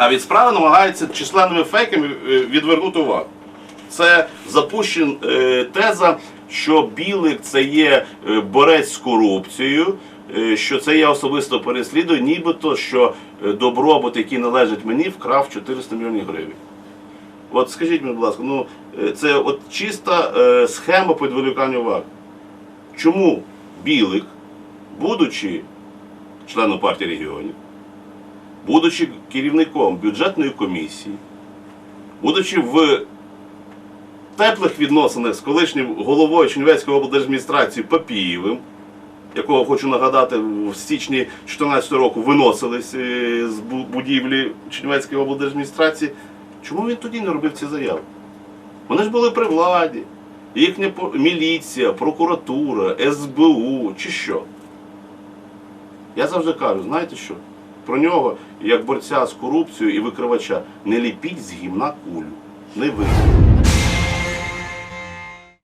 А від справи намагається численними фейками е, відвернути увагу. Це запущена е, теза, що Білик це є е, борець з корупцією, що це я особисто переслідую, нібито що добробут, який належить мені, вкрав 400 мільйонів гривень. От скажіть мені, будь ласка, ну це от чиста схема по відволіканню уваги. Чому Білик, будучи членом партії регіонів, будучи керівником бюджетної комісії, будучи в теплих відносинах з колишнім головою Чернівецької облдержадміністрації Папієвим, якого хочу нагадати, в січні 2014 року виносились е, з будівлі Чернівецької облдержадміністрації, чому він тоді не робив ці заяви? Вони ж були при владі. Їхня міліція, прокуратура, СБУ чи що. Я завжди кажу, знаєте що? Про нього, як борця з корупцією і викривача, не ліпіть з гімна кулю. Не ви.